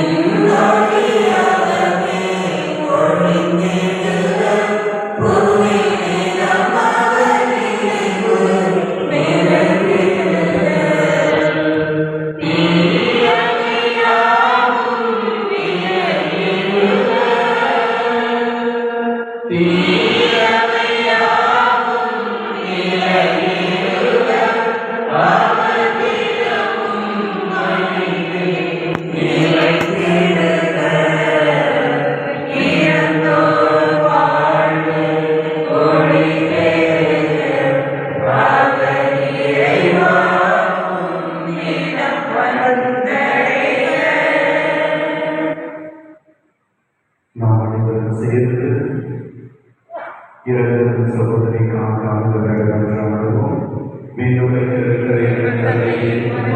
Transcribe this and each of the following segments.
Amen. சேர்த்து இரண்டு சகோதரிக்காக ஆண்டவரை மீண்டும் இருக்கிற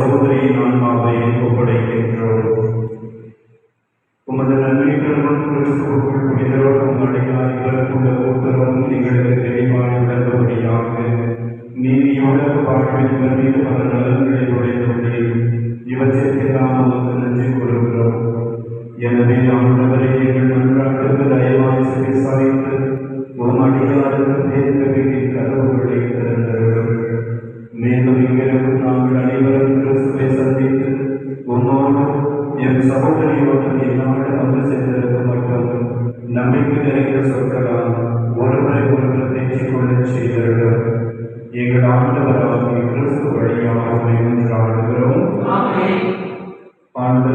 சகோதரியின் ஆன்மாவை ஒப்படைக்கின்றோம். உமது நன்மைகளும் கிறிஸ்துவுக்குள் புனிதரோடும் அடையார் இவருக்குள்ள ஒருத்தரும் எங்களுக்கு தெளிவாக விளங்கும்படியாக நீதியோட வாழ்வில் இவர் மீது பல நலன்களை உடைத்துள்ளேன் இவற்றிற்கெல்லாம் உமக்கு நன்றி கூறுகிறோம். எனவே ஆண்டவரை எங்கள் நன்றாக தயவாய் விசாரித்து உம் அடியாருக்கு தேர்ந்த என் சகோதரியோடு என்னோடு வந்து சேர்ந்திருக்க மட்டும் நம்பிக்கை நிறைந்த சொற்களால் ஒருவரை ஒருவர் பேச்சிக்கொள்ள செய்திருக்கிறோம் எங்கள் ஆண்டவராகிய கிறிஸ்து வழியாக ஒன்றாடுகிறோம் ஆண்டு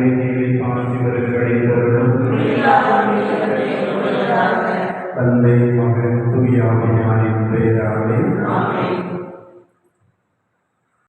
வேண்டியவை காஞ்சி பெற கிடைத்தவர்களும் தந்தை மகன் தூயாமையாரின் பெயராலே